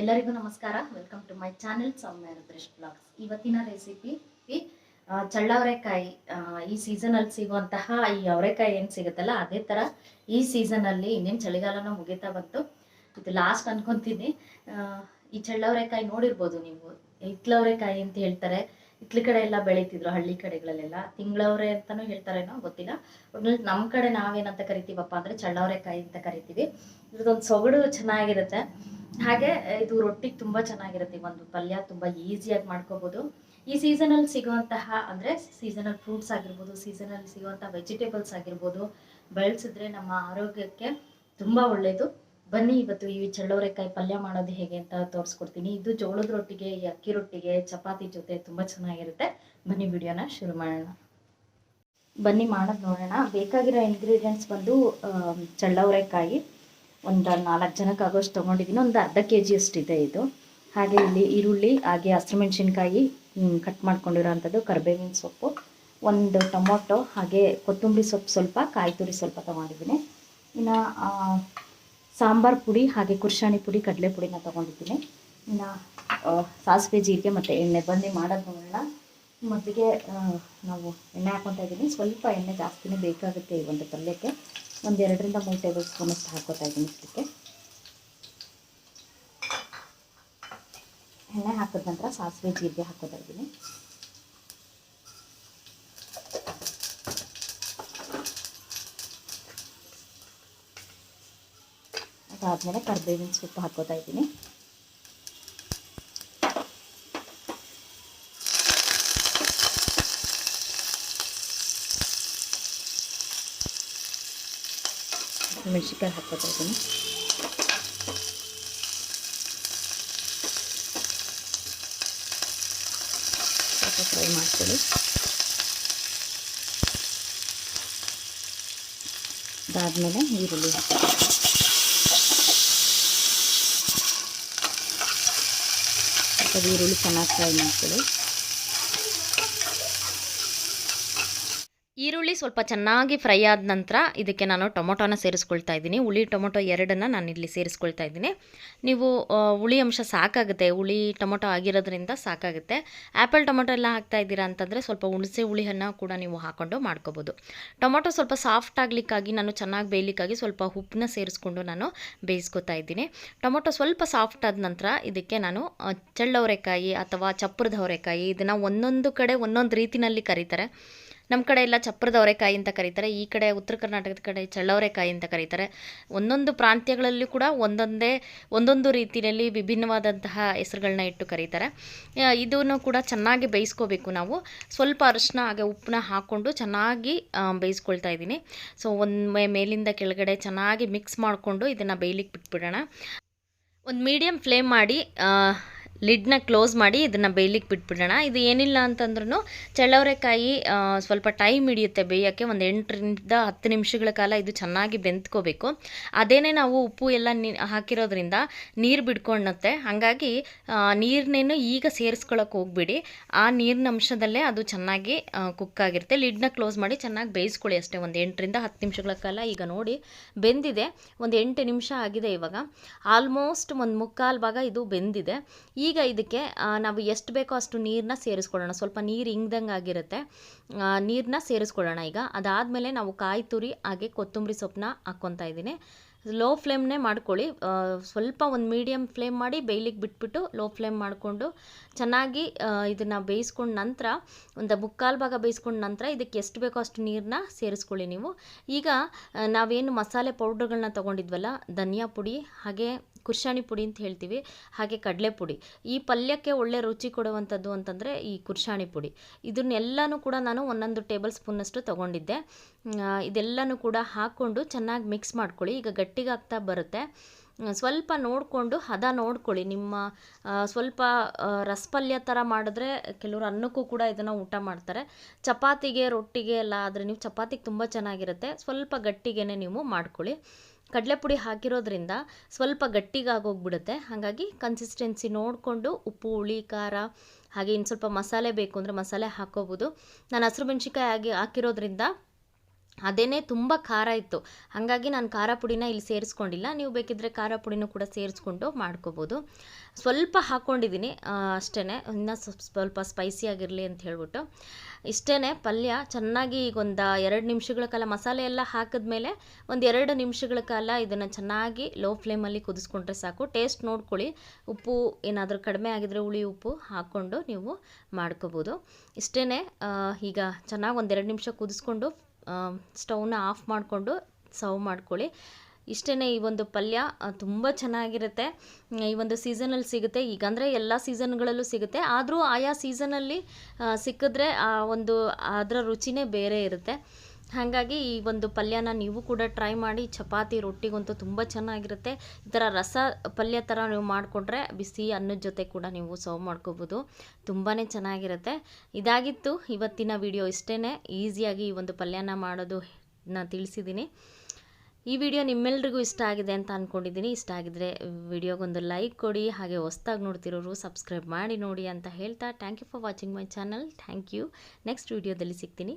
ಎಲ್ಲರಿಗೂ ನಮಸ್ಕಾರ. Welcome to my channel Soumya Rudresh vlogs ಇವತ್ತಿನ ರೆಸಿಪಿ ಚಳ್ಳವರೆಕಾಯಿ ಈ ಸೀಸನಲ್ಲಿ ಸಿಗುವಂತಹ ಈ ಅವರೆಕಾಯಿ ಏನು ಸಿಗುತ್ತಲ್ಲ, ಅದೇ ಥರ ಈ ಸೀಸನಲ್ಲಿ ಇನ್ನೇನು ಚಳಿಗಾಲನ ಮುಗಿತಾ ಬಂತು. ಇದು ಲಾಸ್ಟ್ ಅನ್ಕೊಂತೀನಿ. ಈ ಚಳ್ಳವರೆಕಾಯಿ ನೋಡಿರ್ಬೋದು ನೀವು. ಹಿತ್ಲವರೆಕಾಯಿ ಅಂತ ಹೇಳ್ತಾರೆ. ಇತ್ಲ ಕಡೆ ಎಲ್ಲ ಬೆಳೀತಿದ್ರು ಹಳ್ಳಿ ಕಡೆಗಳಲ್ಲೆಲ್ಲ. ತಿಂಗಳವ್ರೆ ಅಂತಾನೂ ಹೇಳ್ತಾರೇನೋ ಗೊತ್ತಿಲ್ಲ. ನಮ್ಮ ಕಡೆ ನಾವೇನಂತ ಕರಿತೀವಪ್ಪ ಅಂದ್ರೆ ಚಳ್ಳವರೆಕಾಯಿ ಅಂತ ಕರಿತೀವಿ. ಇದ್ರದೊಂದ್ ಸೊಗಡು ಚೆನ್ನಾಗಿರುತ್ತೆ. ಹಾಗೆ ಇದು ರೊಟ್ಟಿಗೆ ತುಂಬಾ ಚೆನ್ನಾಗಿರುತ್ತೆ ಒಂದು ಪಲ್ಯ, ತುಂಬಾ ಈಸಿಯಾಗಿ ಮಾಡ್ಕೋಬಹುದು ಈ ಸೀಸನಲ್ಲಿ ಸಿಗುವಂತಹ ಅಂದ್ರೆ ಸೀಸನಲ್ ಫ್ರೂಟ್ಸ್ ಆಗಿರ್ಬೋದು ಸೀಸನಲ್ಲಿ ಸಿಗುವಂತಹ ವೆಜಿಟೇಬಲ್ಸ್ ಆಗಿರ್ಬೋದು, ಬೆಳೆಸಿದ್ರೆ ನಮ್ಮ ಆರೋಗ್ಯಕ್ಕೆ ತುಂಬಾ ಒಳ್ಳೇದು. ಬನ್ನಿ, ಇವತ್ತು ಈ ಚಳ್ಳವರೆಕಾಯಿ ಪಲ್ಯ ಮಾಡೋದು ಹೇಗೆ ಅಂತ ತೋರಿಸ್ಕೊಡ್ತೀನಿ. ಇದು ಜೋಳದ ರೊಟ್ಟಿಗೆ ಅಕ್ಕಿ ರೊಟ್ಟಿಗೆ, ಚಪಾತಿ ಜೊತೆ ತುಂಬ ಚೆನ್ನಾಗಿರುತ್ತೆ. ಬನ್ನಿ, ವಿಡಿಯೋನ ಶುರು ಮಾಡೋಣ. ಬನ್ನಿ, ಮಾಡೋದು ನೋಡೋಣ. ಬೇಕಾಗಿರೋ ಇಂಗ್ರೀಡಿಯೆಂಟ್ಸ್ ಬಂದು ಚಳ್ಳೋರೆಕಾಯಿ. ಒಂದು ನಾಲ್ಕು ಜನಕ್ಕೆ ಆಗೋಷ್ಟು ತೊಗೊಂಡಿದ್ದೀನಿ ಒಂದು ಅರ್ಧ ಕೆ ಜಿಯಷ್ಟಿದೆ ಇದು. ಹಾಗೆ ಇಲ್ಲಿ ಈರುಳ್ಳಿ, ಹಾಗೆ ಹಸಿಮೆಣ್ಸಿನ್ಕಾಯಿ ಕಟ್ ಮಾಡ್ಕೊಂಡಿರೋ ಅಂಥದ್ದು ಕರಿಬೇವಿನ ಸೊಪ್ಪು. ಒಂದು ಟೊಮೊಟೊ, ಹಾಗೆ ಕೊತ್ತಂಬರಿ ಸೊಪ್ಪು ಸ್ವಲ್ಪ, ಕಾಯಿ ತುರಿ ಸ್ವಲ್ಪ ತೊಗೊಂಡಿದ್ದೀನಿ ಇನ್ನು ಸಾಂಬಾರು ಪುಡಿ ಹಾಗೆ ಕುರ್ಶಾಣಿ ಪುಡಿ, ಕಡಲೆ ಪುಡಿನ ತೊಗೊಂಡಿದ್ದೀನಿ. ಇನ್ನು ಸಾಸಿವೆ, ಜೀರಿಗೆ ಮತ್ತು ಎಣ್ಣೆ ಬನ್ನಿ ಮಾಡೋದು ನೋಡೋಣ ಮೊದಲಿಗೆ ನಾವು ಎಣ್ಣೆ ಹಾಕ್ಕೊತಾ ಇದ್ದೀನಿ. ಸ್ವಲ್ಪ ಎಣ್ಣೆ ಜಾಸ್ತಿನೇ ಬೇಕಾಗುತ್ತೆ ಈ ಒಂದು ಪಲ್ಯಕ್ಕೆ. ಒಂದು ಎರಡರಿಂದ ಮೂರು ಟೇಬಲ್ ಸ್ಪೂನ್ ಅಷ್ಟು ಹಾಕೋತಾ ಇದ್ದೀನಿ ಇದಕ್ಕೆ ಎಣ್ಣೆ ಹಾಕಿದ ನಂತರ ಸಾಸಿವೆ, ಜೀರಿಗೆ ಹಾಕೋತಾ ಇದ್ದೀನಿ. ಅದಾದಮೇಲೆ ಕರಿಬೇವಿನ ಸೊಪ್ಪು ಹಾಕೋತಾ ಇದ್ದೀನಿ ಮೆಣಸಿನ್ಕಾಯಿ ಹಾಕೋತಾ ಇದ್ದೀನಿ ಸ್ವಲ್ಪ ಫ್ರೈ ಮಾಡ್ಕೊಳ್ಳಿ ಅದಾದಮೇಲೆ ಈರುಳ್ಳಿ ಹಾಕೋತೀನಿ ಸ್ವಲ್ಪ ಈರುಳ್ಳಿ ಚೆನ್ನಾಗಿ ಫ್ರೈ ಮಾಡ್ಕೊಳ್ಳಿ. ಈರುಳ್ಳಿ ಸ್ವಲ್ಪ ಚೆನ್ನಾಗಿ ಫ್ರೈ ಆದ ನಂತರ ಇದಕ್ಕೆ ನಾನು ಟೊಮೊಟೊನ ಸೇರಿಸ್ಕೊಳ್ತಾ ಇದ್ದೀನಿ. ಹುಳಿ, ಟೊಮೊಟೊ ಎರಡನ್ನು ನಾನು ಇಲ್ಲಿ ಸೇರಿಸ್ಕೊಳ್ತಾ ಇದ್ದೀನಿ. ನೀವು ಹುಳಿ ಅಂಶ ಸಾಕಾಗುತ್ತೆ. ಹುಳಿ, ಟೊಮೊಟೊ ಆಗಿರೋದ್ರಿಂದ ಸಾಕಾಗುತ್ತೆ. ಆ್ಯಪಲ್ ಟೊಮೊಟೊ ಎಲ್ಲ ಹಾಕ್ತಾ ಇದ್ದೀರಾ ಅಂತಂದರೆ ಸ್ವಲ್ಪ ಹುಣಸೆ ಹುಳಿಯನ್ನು ಕೂಡ ನೀವು ಹಾಕ್ಕೊಂಡು ಮಾಡ್ಕೋಬೋದು. ಟೊಮೊಟೊ ಸ್ವಲ್ಪ ಸಾಫ್ಟ್ ಆಗಲಿಕ್ಕಾಗಿ, ನಾನು ಚೆನ್ನಾಗಿ ಬೇಯಲಿಕ್ಕಾಗಿ ಸ್ವಲ್ಪ ಉಪ್ಪನ್ನ ಸೇರಿಸ್ಕೊಂಡು ನಾನು ಬೇಯಿಸ್ಕೊತಾ ಇದ್ದೀನಿ. ಟೊಮೊಟೊ ಸ್ವಲ್ಪ ಸಾಫ್ಟ್ ಆದ ನಂತರ ಇದಕ್ಕೆ ನಾನು ಚಳ್ಳವರೆಕಾಯಿ ಅಥವಾ ಚಪ್ಪರದ ಅವರೆಕಾಯಿ ಇದನ್ನು ಒಂದೊಂದು ಕಡೆ ಒಂದೊಂದು ರೀತಿಯಲ್ಲಿ ಕರೀತಾರೆ. ನಮ್ಮ ಕಡೆ ಎಲ್ಲ ಚಪ್ಪರದ ಅವರೆಕಾಯಿ ಅಂತ ಕರೀತಾರೆ. ಈ ಕಡೆ ಉತ್ತರ ಕರ್ನಾಟಕದ ಕಡೆ ಚಳ್ಳವರೆಕಾಯಿ ಅಂತ ಕರೀತಾರೆ. ಒಂದೊಂದು ಪ್ರಾಂತ್ಯಗಳಲ್ಲಿ ಕೂಡ ಒಂದೊಂದೇ, ಒಂದೊಂದು ರೀತಿಯಲ್ಲಿ ವಿಭಿನ್ನವಾದಂತಹ ಹೆಸರುಗಳನ್ನ ಇಟ್ಟು ಕರೀತಾರೆ. ಇದನ್ನು ಕೂಡ ಚೆನ್ನಾಗಿ ಬೇಯಿಸ್ಕೋಬೇಕು ನಾವು. ಸ್ವಲ್ಪ ಅರಿಶಿನ ಹಾಗೆ ಉಪ್ಪನ್ನ ಹಾಕ್ಕೊಂಡು ಚೆನ್ನಾಗಿ ಬೇಯಿಸ್ಕೊಳ್ತಾ ಇದ್ದೀನಿ. ಸೊ ಒಂದು ಮೇಲಿಂದ ಕೆಳಗಡೆ ಚೆನ್ನಾಗಿ ಮಿಕ್ಸ್ ಮಾಡಿಕೊಂಡು ಇದನ್ನು ಬೇಯಲಿಕ್ಕೆ ಬಿಟ್ಬಿಡೋಣ. ಒಂದು ಮೀಡಿಯಮ್ ಫ್ಲೇಮ್ ಮಾಡಿ ಲಿಡ್ನ ಕ್ಲೋಸ್ ಮಾಡಿ ಇದನ್ನು ಬೇಯಲಿಕ್ಕೆ ಬಿಟ್ಬಿಡೋಣ. ಇದು ಏನಿಲ್ಲ ಅಂತಂದ್ರೂ ಚಳ್ಳವರೆಕಾಯಿ ಸ್ವಲ್ಪ ಟೈಮ್ ಹಿಡಿಯುತ್ತೆ ಬೇಯೋಕ್ಕೆ. ಒಂದು ಎಂಟರಿಂದ ಹತ್ತು ನಿಮಿಷಗಳ ಕಾಲ ಇದು ಚೆನ್ನಾಗಿ ಬೆಂದ್ಕೋಬೇಕು. ಅದೇನೇ ನಾವು ಉಪ್ಪು ಎಲ್ಲ ಹಾಕಿರೋದ್ರಿಂದ ನೀರು ಬಿಡ್ಕೊಳ್ಳುತ್ತೆ ಹಾಗಾಗಿ ನೀರನ್ನೇನು ಈಗ ಸೇರಿಸ್ಕೊಳಕ್ಕೆ ಹೋಗ್ಬಿಡಿ. ಆ ನೀರಿನ ಅಂಶದಲ್ಲೇ ಅದು ಚೆನ್ನಾಗಿ ಕುಕ್ ಆಗಿರುತ್ತೆ. ಲಿಡ್ನ ಕ್ಲೋಸ್ ಮಾಡಿ ಚೆನ್ನಾಗಿ ಬೇಯಿಸ್ಕೊಳ್ಳಿ ಅಷ್ಟೇ. ಒಂದು ಎಂಟರಿಂದ ಹತ್ತು ನಿಮಿಷಗಳ ಕಾಲ ಈಗ ನೋಡಿ ಬೆಂದಿದೆ. ಒಂದು ಎಂಟು ನಿಮಿಷ ಆಗಿದೆ ಇವಾಗ. ಆಲ್ಮೋಸ್ಟ್ ಒಂದು ಮುಕ್ಕಾಲು ಭಾಗ ಇದು ಬೆಂದಿದೆ. ಈಗ ಇದಕ್ಕೆ ನಾವು ಎಷ್ಟು ಬೇಕೋ ಅಷ್ಟು ನೀರನ್ನ ಸೇರಿಸ್ಕೊಳ್ಳೋಣ. ಸ್ವಲ್ಪ ನೀರು ಹಿಂಗ್ದಂಗೆ ಆಗಿರುತ್ತೆ. ನೀರನ್ನ ಸೇರಿಸ್ಕೊಳ್ಳೋಣ ಈಗ. ಅದಾದಮೇಲೆ ನಾವು ಕಾಯಿ ತುರಿ ಹಾಗೆ ಕೊತ್ತಂಬರಿ ಸೊಪ್ಪನ್ನ ಹಾಕ್ಕೊತಾ ಇದ್ದೀನಿ. ಲೋ ಫ್ಲೇಮ್ನೇ ಮಾಡ್ಕೊಳ್ಳಿ. ಸ್ವಲ್ಪ ಒಂದು ಮೀಡಿಯಮ್ ಫ್ಲೇಮ್ ಮಾಡಿ ಬೇಯ್ಲಿಕ್ಕೆ ಬಿಟ್ಬಿಟ್ಟು ಲೋ ಫ್ಲೇಮ್ ಮಾಡಿಕೊಂಡು ಚೆನ್ನಾಗಿ ಇದನ್ನು ಬೇಯಿಸ್ಕೊಂಡ ನಂತರ, ಒಂದು ಮುಕ್ಕಾಲು ಭಾಗ ಬೇಯಿಸ್ಕೊಂಡ ನಂತರ ಇದಕ್ಕೆ ಎಷ್ಟು ಬೇಕೋ ಅಷ್ಟು ನೀರನ್ನ ಸೇರಿಸ್ಕೊಳ್ಳಿ ನೀವು. ಈಗ ನಾವೇನು ಮಸಾಲೆ ಪೌಡ್ರ್ಗಳನ್ನ ತೊಗೊಂಡಿದ್ವಲ್ಲ, ಧನಿಯಾ ಪುಡಿ, ಹಾಗೆ ಕುರ್ಶಾಣಿ ಪುಡಿ ಅಂತ ಹೇಳ್ತೀವಿ, ಹಾಗೆ ಕಡಲೆ ಪುಡಿ. ಈ ಪಲ್ಯಕ್ಕೆ ಒಳ್ಳೆ ರುಚಿ ಕೊಡುವಂಥದ್ದು ಅಂತಂದರೆ ಈ ಕುರ್ಶಾಣಿ ಪುಡಿ. ಇದನ್ನೆಲ್ಲನೂ ಕೂಡ ನಾನು ಒಂದೊಂದು ಟೇಬಲ್ ಸ್ಪೂನಷ್ಟು ತೊಗೊಂಡಿದ್ದೆ. ಇದೆಲ್ಲನೂ ಕೂಡ ಹಾಕ್ಕೊಂಡು ಚೆನ್ನಾಗಿ ಮಿಕ್ಸ್ ಮಾಡ್ಕೊಳ್ಳಿ. ಈಗ ಗಟ್ಟಿಗಾಗ್ತಾ ಬರುತ್ತೆ. ಸ್ವಲ್ಪ ನೋಡಿಕೊಂಡು ಹದ ನೋಡ್ಕೊಳ್ಳಿ. ನಿಮ್ಮ ಸ್ವಲ್ಪ ರಸಪಲ್ಯ ಥರ ಮಾಡಿದ್ರೆ ಕೆಲವರು ಅನ್ನಕ್ಕೂ ಕೂಡ ಇದನ್ನು ಊಟ ಮಾಡ್ತಾರೆ. ಚಪಾತಿಗೆ, ರೊಟ್ಟಿಗೆ ಎಲ್ಲ ಆದರೆ ನೀವು ಚಪಾತಿಗೆ ತುಂಬ ಚೆನ್ನಾಗಿರುತ್ತೆ. ಸ್ವಲ್ಪ ಗಟ್ಟಿಗೆನೆ ನೀವು ಮಾಡ್ಕೊಳ್ಳಿ. ಕಡಲೆಪುಡಿ ಹಾಕಿರೋದ್ರಿಂದ ಸ್ವಲ್ಪ ಗಟ್ಟಿಗಾಗೋಗ್ಬಿಡುತ್ತೆ. ಹಾಗಾಗಿ ಕನ್ಸಿಸ್ಟೆನ್ಸಿ ನೋಡಿಕೊಂಡು ಉಪ್ಪು, ಹುಳಿ, ಖಾರ, ಹಾಗೆ ಇನ್ನು ಸ್ವಲ್ಪ ಮಸಾಲೆ ಬೇಕು ಅಂದರೆ ಮಸಾಲೆ ಹಾಕೋಬೋದು. ನಾನು ಹಸಿರು ಮೆಣ್ಸಿನ್ಕಾಯಿ ಆಗಿ ಹಾಕಿರೋದ್ರಿಂದ ಅದೇನೇ ತುಂಬ ಖಾರ ಇತ್ತು. ಹಾಗಾಗಿ ನಾನು ಖಾರ ಪುಡಿನ ಇಲ್ಲಿ ಸೇರಿಸ್ಕೊಂಡಿಲ್ಲ. ನೀವು ಬೇಕಿದ್ದರೆ ಖಾರ ಪುಡಿನೂ ಕೂಡ ಸೇರಿಸ್ಕೊಂಡು ಮಾಡ್ಕೋಬೋದು. ಸ್ವಲ್ಪ ಹಾಕ್ಕೊಂಡಿದ್ದೀನಿ ಅಷ್ಟೇ ಇನ್ನೂ ಸ್ವಲ್ಪ ಸ್ವಲ್ಪ ಸ್ಪೈಸಿ ಆಗಿರಲಿ ಅಂತ ಹೇಳ್ಬಿಟ್ಟು. ಇಷ್ಟೇ ಪಲ್ಯ ಚೆನ್ನಾಗಿ ಈಗ ಒಂದು ಎರಡು ನಿಮಿಷಗಳ ಕಾಲ ಮಸಾಲೆ ಎಲ್ಲ ಹಾಕಿದ್ಮೇಲೆ ಒಂದು ಎರಡು ನಿಮಿಷಗಳ ಕಾಲ ಇದನ್ನು ಚೆನ್ನಾಗಿ ಲೋ ಫ್ಲೇಮಲ್ಲಿ ಕುದಿಸ್ಕೊಂಡ್ರೆ ಸಾಕು. ಟೇಸ್ಟ್ ನೋಡ್ಕೊಳ್ಳಿ. ಉಪ್ಪು ಏನಾದರೂ ಕಡಿಮೆ ಆಗಿದ್ರೆ ಹುಳಿ ಉಪ್ಪು ಹಾಕ್ಕೊಂಡು ನೀವು ಮಾಡ್ಕೋಬೋದು. ಇಷ್ಟೇ ಈಗ ಚೆನ್ನಾಗಿ ಒಂದೆರಡು ನಿಮಿಷ ಕುದಿಸ್ಕೊಂಡು ಸ್ಟವ್ನ ಆಫ್ ಮಾಡಿಕೊಂಡು ಸರ್ವ್ ಮಾಡ್ಕೊಳ್ಳಿ. ಇಷ್ಟೇ ಈ ಒಂದು ಪಲ್ಯ ತುಂಬ ಚೆನ್ನಾಗಿರುತ್ತೆ. ಈ ಒಂದು ಸೀಸನಲ್ಲಿ ಸಿಗುತ್ತೆ. ಈಗ ಅಂದರೆ ಎಲ್ಲ ಸೀಸನ್ಗಳಲ್ಲೂ ಸಿಗುತ್ತೆ. ಆದರೂ ಆಯಾ ಸೀಸನಲ್ಲಿ ಸಿಕ್ಕಿದ್ರೆ ಆ ಒಂದು, ಅದರ ರುಚಿನೇ ಬೇರೆ ಇರುತ್ತೆ. ಹಾಗಾಗಿ ಈ ಒಂದು ಪಲ್ಯನ ನೀವು ಕೂಡ ಟ್ರೈ ಮಾಡಿ, ಚಪಾತಿ ರೊಟ್ಟಿಗಂತೂ ತುಂಬ ಚೆನ್ನಾಗಿರುತ್ತೆ. ಈ ಥರ ರಸ ಪಲ್ಯ ಥರ ನೀವು ಮಾಡಿಕೊಂಡ್ರೆ ಬಿಸಿ ಅನ್ನದ ಜೊತೆ ಕೂಡ ನೀವು ಸರ್ವ್ ಮಾಡ್ಕೋಬೋದು. ತುಂಬಾ ಚೆನ್ನಾಗಿರುತ್ತೆ. ಇದಾಗಿತ್ತು ಇವತ್ತಿನ ವಿಡಿಯೋ ಇಷ್ಟೇ ಈಸಿಯಾಗಿ ಈ ಒಂದು ಪಲ್ಯನ ಮಾಡೋದು ನಾನು ತಿಳಿಸಿದ್ದೀನಿ ಈ ವಿಡಿಯೋ ನಿಮ್ಮೆಲ್ರಿಗೂ ಇಷ್ಟ ಆಗಿದೆ ಅಂತ ಅಂದ್ಕೊಂಡಿದ್ದೀನಿ ಇಷ್ಟ ಆಗಿದ್ರೆ ವಿಡಿಯೋಗೊಂದು ಲೈಕ್ ಕೊಡಿ, ಹಾಗೆ ಹೊಸ್ದಾಗಿ ನೋಡ್ತಿರೋರು ಸಬ್ಸ್ಕ್ರೈಬ್ ಮಾಡಿ ನೋಡಿ ಅಂತ ಹೇಳ್ತಾ. Thank you for watching my channel thank you next ವಿಡಿಯೋದಲ್ಲಿ ಸಿಗ್ತೀನಿ.